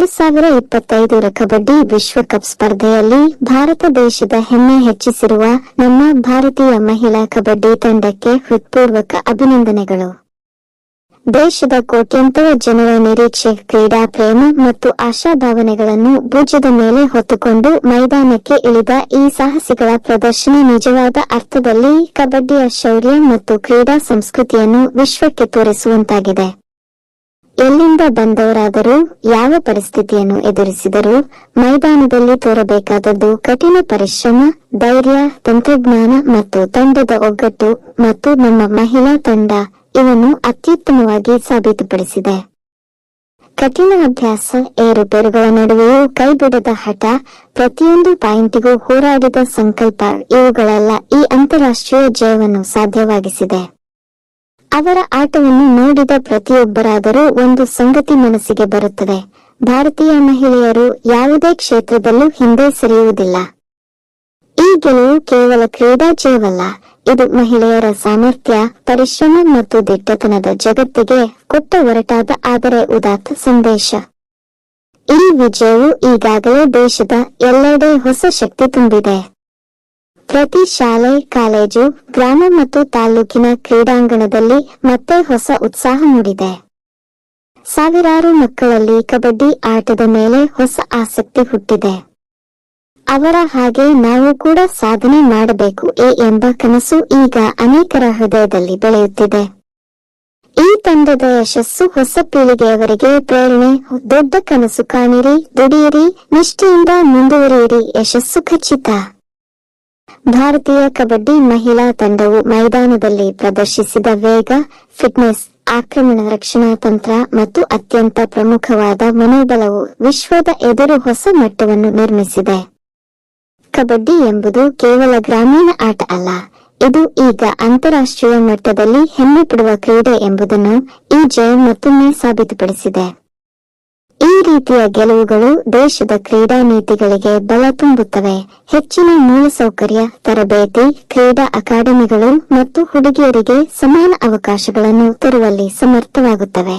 ಎರಡು ಸಾವಿರ ಇಪ್ಪತ್ತೈದರ ಕಬಡ್ಡಿ ವಿಶ್ವಕಪ್ ಸ್ಪರ್ಧೆಯಲ್ಲಿ ಭಾರತ ದೇಶದ ಹೆಮ್ಮೆ ಹೆಚ್ಚಿಸಿರುವ ನಮ್ಮ ಭಾರತೀಯ ಮಹಿಳಾ ಕಬಡ್ಡಿ ತಂಡಕ್ಕೆ ಹೃತ್ಪೂರ್ವಕ ಅಭಿನಂದನೆಗಳು. ದೇಶದ ಕೋಟ್ಯಂತರ ಜನರ ನಿರೀಕ್ಷೆ, ಕ್ರೀಡಾ ಪ್ರೇಮ ಮತ್ತು ಆಶಾಭಾವನೆಗಳನ್ನು ಭುಜದ ಮೇಲೆ ಹೊತ್ತುಕೊಂಡು ಮೈದಾನಕ್ಕೆ ಇಳಿದ ಈ ಸಾಹಸಿಗಳ ಪ್ರದರ್ಶನ ನಿಜವಾದ ಅರ್ಥದಲ್ಲಿ ಕಬಡ್ಡಿಯ ಶೌರ್ಯ ಮತ್ತು ಕ್ರೀಡಾ ಸಂಸ್ಕೃತಿಯನ್ನು ವಿಶ್ವಕ್ಕೆ ತೋರಿಸುವಂತಾಗಿದೆ. ಎಲ್ಲಿಂದ ಬಂದವರಾದರೂ ಯಾವ ಪರಿಸ್ಥಿತಿಯನ್ನು ಎದುರಿಸಿದರೂ ಮೈದಾನದಲ್ಲಿ ತೋರಬೇಕಾದದ್ದು ಕಠಿಣ ಪರಿಶ್ರಮ, ಧೈರ್ಯ, ತಂತ್ರಜ್ಞಾನ ಮತ್ತು ತಂಡದ ಒಗ್ಗಟ್ಟು ಮತ್ತು ನಮ್ಮ ಮಹಿಳಾ ತಂಡ ಇವನ್ನು ಅತ್ಯುತ್ತಮವಾಗಿ ಸಾಬೀತುಪಡಿಸಿದೆ. ಕಠಿಣ ಅಭ್ಯಾಸ, ಏರುಪೇರುಗಳ ನಡುವೆಯೂ ಕೈಬಿಡದ ಹಠ, ಪ್ರತಿಯೊಂದು ಪಾಯಿಂಟಿಗೂ ಹೋರಾಡಿದ ಸಂಕಲ್ಪ ಇವುಗಳೆಲ್ಲ ಈ ಅಂತಾರಾಷ್ಟ್ರೀಯ ಜಯವನ್ನು ಸಾಧ್ಯವಾಗಿಸಿದೆ. ಅವರ ಆಟವನ್ನು ನೋಡಿದ ಪ್ರತಿಯೊಬ್ಬರಾದರೂ ಒಂದು ಸಂಗತಿ ಮನಸ್ಸಿಗೆ ಬರುತ್ತದೆ. ಭಾರತೀಯ ಮಹಿಳೆಯರು ಯಾವುದೇ ಕ್ಷೇತ್ರದಲ್ಲೂ ಹಿಂದೆ ಸರಿಯುವುದಿಲ್ಲ. ಈ ಗೆಲುವು ಕೇವಲ ಕ್ರೀಡಾ ಜಯವಲ್ಲ ಇದು ಮಹಿಳೆಯರ ಸಾಮರ್ಥ್ಯ, ಪರಿಶ್ರಮ ಮತ್ತು ದಿಟ್ಟತನದ ಜಗತ್ತಿಗೆ ಕೊಟ್ಟ ಒರಟಾದ ಆದರೆ ಉದಾತ್ತ ಸಂದೇಶ. ಈ ವಿಜಯವು ಈಗಾಗಲೇ ದೇಶದ ಎಲ್ಲೆಡೆ ಹೊಸ ಶಕ್ತಿ ತುಂಬಿದೆ. ಪ್ರತಿ ಶಾಲೆ, ಕಾಲೇಜು, ಗ್ರಾಮ ಮತ್ತು ತಾಲೂಕಿನ ಕ್ರೀಡಾಂಗಣದಲ್ಲಿ ಮತ್ತೆ ಹೊಸ ಉತ್ಸಾಹ ಮೂಡಿದೆ. ಸಾವಿರಾರು ಮಕ್ಕಳಲ್ಲಿ ಕಬಡ್ಡಿ ಆಟದ ಮೇಲೆ ಹೊಸ ಆಸಕ್ತಿ ಹುಟ್ಟಿದೆ. ಅವರ ಹಾಗೆ ನಾವು ಕೂಡ ಸಾಧನೆ ಮಾಡಬೇಕು ಏ ಎಂಬ ಕನಸು ಈಗ ಅನೇಕರ ಹೃದಯದಲ್ಲಿ ಬೆಳೆಯುತ್ತಿದೆ. ಈ ತಂಡದ ಯಶಸ್ಸು ಹೊಸ ಪೀಳಿಗೆಯವರಿಗೆ ಪ್ರೇರಣೆ, ದೊಡ್ಡ ಕನಸು ಕಾಣಿರಿ, ದುಡಿಯಿರಿ, ನಿಷ್ಠೆಯಿಂದ ಮುಂದುವರಿಯಿರಿ, ಯಶಸ್ಸು ಖಚಿತ. ಭಾರತೀಯ ಕಬಡ್ಡಿ ಮಹಿಳಾ ತಂಡವು ಮೈದಾನದಲ್ಲಿ ಪ್ರದರ್ಶಿಸಿದ ವೇಗ, ಫಿಟ್ನೆಸ್, ಆಕ್ರಮಣ ರಕ್ಷಣಾ ತಂತ್ರ ಮತ್ತು ಅತ್ಯಂತ ಪ್ರಮುಖವಾದ ಮನೋಬಲವು ವಿಶ್ವದ ಎದುರು ಹೊಸ ಮಟ್ಟವನ್ನು ನಿರ್ಮಿಸಿದೆ. ಕಬಡ್ಡಿ ಎಂಬುದು ಕೇವಲ ಗ್ರಾಮೀಣ ಆಟ ಅಲ್ಲ, ಇದು ಈಗ ಅಂತಾರಾಷ್ಟ್ರೀಯ ಮಟ್ಟದಲ್ಲಿ ಹೆಮ್ಮೆ ಪಡುವ ಕ್ರೀಡೆ ಎಂಬುದನ್ನು ಈ ಜಯ ಮತ್ತೊಮ್ಮೆ ಸಾಬೀತುಪಡಿಸಿದೆ. ಈ ರೀತಿಯ ಗೆಲುವುಗಳು ದೇಶದ ಕ್ರೀಡಾ ನೀತಿಗಳಿಗೆ ಬಲ ತುಂಬುತ್ತವೆ. ಹೆಚ್ಚಿನ ಮೂಲಸೌಕರ್ಯ ತರಬೇತಿ, ಕ್ರೀಡಾ ಅಕಾಡೆಮಿಗಳು ಮತ್ತು ಹುಡುಗಿಯರಿಗೆ ಸಮಾನ ಅವಕಾಶಗಳನ್ನು ತರುವಲ್ಲಿ ಸಮರ್ಥವಾಗುತ್ತವೆ.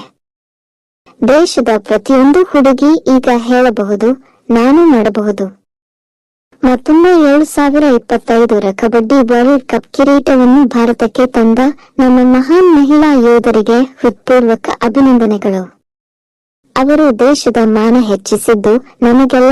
ದೇಶದ ಪ್ರತಿಯೊಂದು ಹುಡುಗಿ ಈಗ ಹೇಳಬಹುದು, ನಾನು ಮಾಡಬಹುದು. ಮತ್ತೊಮ್ಮೆ ಏಳು ಸಾವಿರ ಇಪ್ಪತ್ತೈದರ ಕಬಡ್ಡಿ ವರ್ಲ್ಡ್ ಕಪ್ ಕಿರೀಟವನ್ನು ಭಾರತಕ್ಕೆ ತಂದ ನಮ್ಮ ಮಹಾನ್ ಮಹಿಳಾ ಯೋಧರಿಗೆ ಹೃತ್ಪೂರ್ವಕ ಅಭಿನಂದನೆಗಳು. ಅವರು ದೇಶದ ಮಾನ ಹೆಚ್ಚಿಸಿದ್ದು ನಮಗೆಲ್ಲ